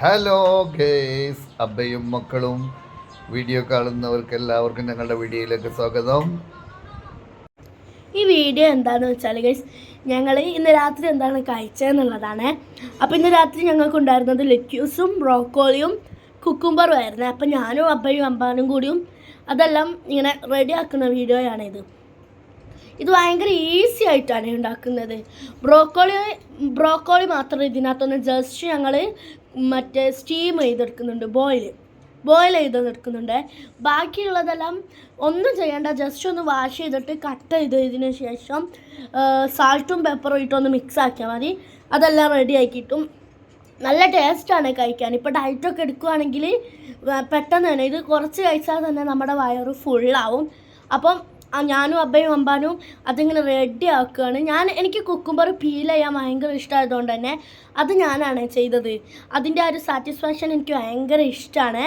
Hello guys അബ്ബയും മക്കളും video കാണുന്നവർക്ക് എല്ലാവർക്കും ഞങ്ങളുടെ വീഡിയോയിലേക്ക് സ്വാഗതം. ഈ വീഡിയോ എന്താണെന്ന് വെച്ചാൽ ഗൈസ് ഞങ്ങൾ ഇന്ന് രാത്രി എന്താണ് കഴിച്ചതെന്നുള്ളതാണ്. അപ്പോൾ ഇന്ന് രാത്രി ഞങ്ങൾക്ക് ഉണ്ടായിരുന്നത് ലെറ്റ്യൂസും ബ്രോക്കോളിയും കുക്കുംബറും ആയിരുന്നു. അപ്പോൾ ഞാനും അബ്ബയും അമ്പാനും കൂടിയും അതെല്ലാം ഇങ്ങനെ റെഡി ആക്കുന്ന വീഡിയോയാണ് ഇത്. ഇത് ഭയങ്കര ഈസി ആയിട്ടാണ് ഉണ്ടാക്കുന്നത്. ബ്രോക്കോളി ബ്രോക്കോളി മാത്രം ഇതിനകത്തൊന്ന് ജസ്റ്റ് ഞങ്ങൾ മറ്റേ സ്റ്റീം ചെയ്തെടുക്കുന്നുണ്ട് ബോയിൽ ബോയിൽ ചെയ്തെടുക്കുന്നുണ്ട് ബാക്കിയുള്ളതെല്ലാം ഒന്നും ചെയ്യേണ്ട ജസ്റ്റ് ഒന്ന് വാഷ് ചെയ്തിട്ട് കട്ട് ചെയ്തതിന് ശേഷം സാൾട്ടും പെപ്പറും ഇട്ടൊന്ന് മിക്സ് ആക്കിയാൽ മതി. അതെല്ലാം റെഡി ആക്കിയിട്ടും നല്ല ടേസ്റ്റാണ് കഴിക്കാൻ. ഇപ്പോൾ ഡയറ്റൊക്കെ എടുക്കുകയാണെങ്കിൽ പെട്ടെന്ന് തന്നെ ഇത് കുറച്ച് കഴിച്ചാൽ തന്നെ നമ്മുടെ വയറ് ഫുള്ളാവും അപ്പം ഞാനും അബ്ബയും അമ്പാനും അതിങ്ങനെ റെഡി ആക്കുകയാണ്. ഞാൻ എനിക്ക് കുക്കുംബർ ഫീൽ ചെയ്യാൻ ഭയങ്കര ഇഷ്ടമായതുകൊണ്ട് തന്നെ അത് ഞാനാണ് ചെയ്തത്. അതിന്റെ ആ ഒരു സാറ്റിസ്ഫാക്ഷൻ എനിക്ക് ഭയങ്കര ഇഷ്ടമാണ്.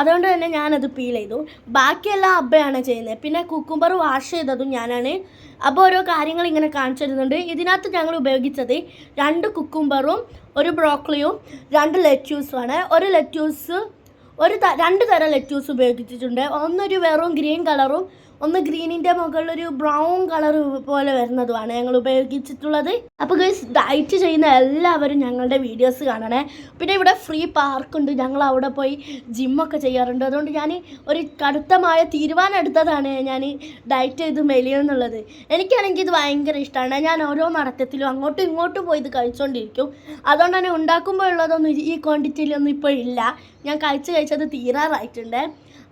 അതുകൊണ്ട് തന്നെ ഞാനത് ഫീൽ ചെയ്തു. ബാക്കിയെല്ലാം അബ്ബയാണ് ചെയ്യുന്നത്. പിന്നെ കുക്കുംബർ വാഷ് ചെയ്തതും ഞാനാണ്. അപ്പോൾ ഓരോ കാര്യങ്ങൾ ഇങ്ങനെ കാണിച്ചു തരുന്നുണ്ട്. ഇതിനകത്ത് ഞങ്ങൾ ഉപയോഗിച്ചത് രണ്ട് കുക്കുംബറും ഒരു ബ്രോക്കളിയും രണ്ട് ലെറ്റ്യൂസുമാണ് ഒരു ലെറ്റ്യൂസ് ഒരു രണ്ട് തരം ലെറ്റ്യൂസ് ഉപയോഗിച്ചിട്ടുണ്ട്. ഒന്നൊരു വെറും ഗ്രീൻ കളറും ഒന്ന് ഗ്രീനിന്റെ ഒരു ബ്രൗൺ കളർ പോലെ വരുന്നതുമാണ് ഞങ്ങൾ ഉപയോഗിച്ചിട്ടുള്ളത്. അപ്പോൾ ഗൈസ് ഡയറ്റ് ചെയ്യുന്ന എല്ലാവരും ഞങ്ങളുടെ വീഡിയോസ് കാണണേ. പിന്നെ ഇവിടെ ഫ്രീ പാർക്കുണ്ട് ഞങ്ങൾ അവിടെ പോയി ജിമ്മൊക്കെ ചെയ്യാറുണ്ട്. അതുകൊണ്ട് ഞാൻ ഒരു കടുത്തമായ തീരുമാനം എടുത്തതാണ് ഞാൻ ഡയറ്റ് ചെയ്ത് മെലിയെന്നുള്ളത് എനിക്കാണെങ്കിൽ ഇത് ഭയങ്കര ഇഷ്ടമാണ് ഞാൻ ഓരോ നടത്തത്തിലും അങ്ങോട്ടും ഇങ്ങോട്ടും പോയി ഇത് കഴിച്ചുകൊണ്ടിരിക്കും അതുകൊണ്ട് തന്നെ ഉണ്ടാക്കുമ്പോൾ ഉള്ളതൊന്നും ഈ ക്വാണ്ടിറ്റിയിലൊന്നും ഇപ്പോൾ ഇല്ല. ഞാൻ കഴിച്ച് കഴിച്ചത് തീരാറായിട്ടുണ്ട്.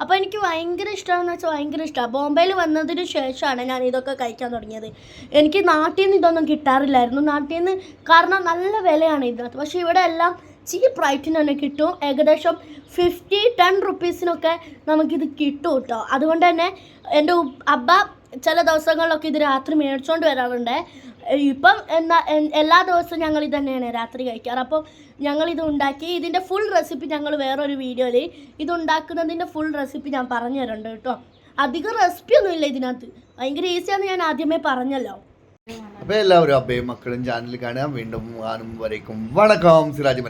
അപ്പോൾ എനിക്ക് ഭയങ്കര ഇഷ്ടമാണെന്ന് വെച്ചാൽ ഭയങ്കര ഇഷ്ടമാണ് ബോംബെയിൽ വന്നതിന് ശേഷമാണ് ഞാൻ ഇതൊക്കെ കഴിക്കാൻ തുടങ്ങിയത്. എനിക്ക് നാട്ടിൽ നിന്ന് ഇതൊന്നും കിട്ടാറില്ലായിരുന്നു. നാട്ടിൽ നിന്ന് കാരണം നല്ല വിലയാണ് ഇതിനകത്ത് പക്ഷേ ഇവിടെ എല്ലാം ചീപ്പ് റൈറ്റിന് തന്നെ കിട്ടും. ഏകദേശം ഫിഫ്റ്റി ടെൻ റുപ്പീസിനൊക്കെ നമുക്കിത് കിട്ടും കേട്ടോ. അതുകൊണ്ട് തന്നെ എന്റെ അബ്ബ ചില ദിവസങ്ങളിലൊക്കെ ഇത് രാത്രി മേടിച്ചുകൊണ്ട് വരാറുണ്ട്. ഇപ്പം എന്നാ എല്ലാ ദിവസവും ഞങ്ങൾ ഇത് തന്നെയാണ് രാത്രി കഴിക്കാറ്. അപ്പോൾ ഞങ്ങൾ ഇത് ഉണ്ടാക്കി ഇതിന്റെ ഫുൾ റെസിപ്പി ഞങ്ങൾ വേറൊരു വീഡിയോയിൽ ഇത് ഉണ്ടാക്കുന്നതിന്റെ ഫുൾ റെസിപ്പി ഞാൻ പറഞ്ഞു തരുന്നുണ്ട് കേട്ടോ. അധികം റെസിപ്പി ഒന്നും ഇല്ല ഇതിനകത്ത്. ഭയങ്കര ഈസിയാന്ന് ഞാൻ ആദ്യമേ പറഞ്ഞല്ലോ. അപ്പോൾ എല്ലാവരും അബ്ബയും മക്കളും ചാനൽ കാണാൻ വീണ്ടും കാണും വരേക്കും. വണക്കം സിറാജ്